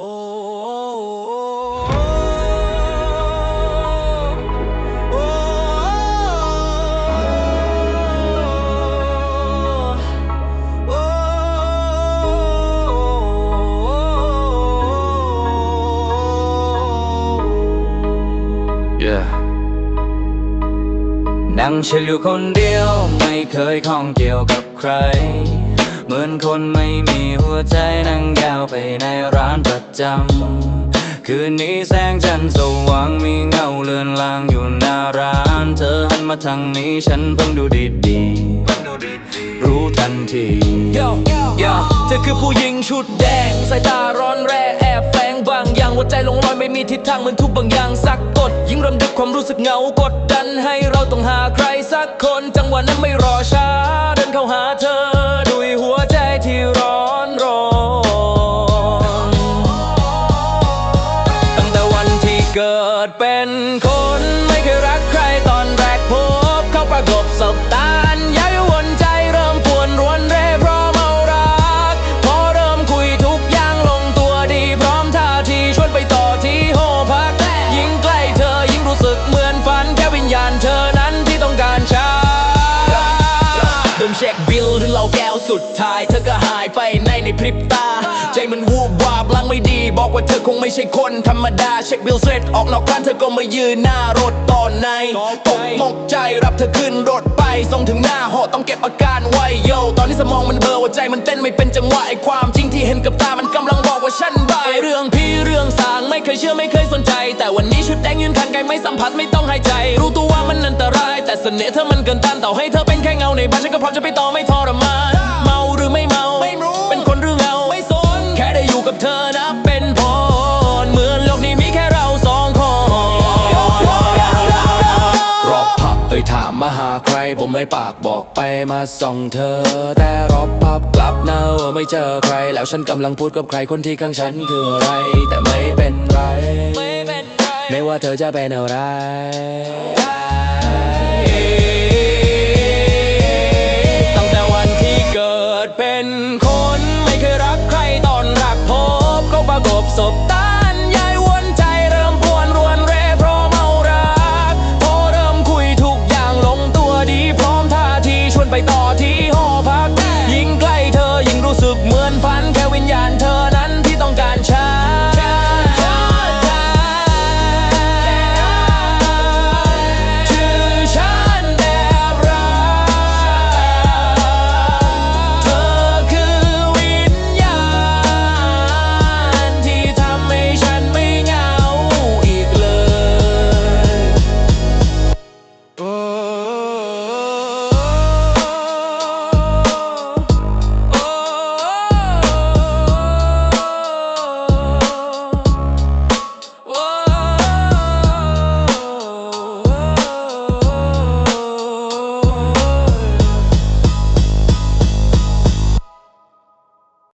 โอ้โอ้โอ้ Yeah นั่งเฉยอยู่คนเดียวไม่เคยข้องเกี่ยวกับใคร เหมือนคนไม่มีหัวใจนั่งยาวไปในร้านประจำ คืนนี้แสงจันทร์สว่างมีเงาเลือนลางอยู่หน้าร้าน เธอหันมาทางนี้ฉันเพิ่งดูดีๆรู้ทันที Yo, yo เธอคือผู้หญิงชุดแดง สายตาร้อนแรงแอบแฝงบางอย่างหัวใจลงรอยไม่มีทิศทางเหมือนทุกบางอย่างสักกด ยิ่งรำดึกความรู้สึกเหงากดดันให้เราต้องหาใครสักคน จังหวะนั้นไม่รอช้าเดินเข้า มเช็คบิลถึงเหล่าแก้วสุดท้าย เธอก็หายไปในในพริบตา ใจมันวูบวาบลังไม่ดี บอกว่าเธอคงไม่ใช่คนธรรมดา เช็คบิลเสร็จออกนอกร้านเธอก็มายืนหน้ารถตอนในตกมกใจรับเธอขึ้นรถไปส่งถึงหน้าหอต้องเก็บอาการไว้โยตอนนี้สมองมันเบลอหัวใจมันเต้นไม่เป็นจังหวะไอ้ความจริงที่เห็นกับตามันกำลังบอกว่าฉันบ้าเรื่องพี่เรื่องสางไม่เคยเชื่อไม่เคยสนใจ แต่วันนี้ชุดแดงยืนคันไกลไม่สัมผัสไม่ต้องหายใจรู้ตัว แต่เสน่ห์เธอมันเกินต้านต่อให้เธอเป็นแค่เงาในบ้านฉันก็พร้อมจะไปต่อไม่ทรมานเมาหรือไม่เมาไม่รู้เป็นคนหรือเงาไม่สนแค่ได้อยู่กับเธอนะเป็นพรเหมือนโลกนี้มีแค่เราสองคนรอบพับเอ่ยถามมาหาใครผมเลยปากบอกไปมาส่องเธอ แต่รอบพับกลับเนาไม่เจอใคร แล้วฉันกำลังพูดกับใครคนที่ข้างฉันคืออะไร แต่ไม่เป็นไร ไม่ว่าเธอจะเป็นอะไร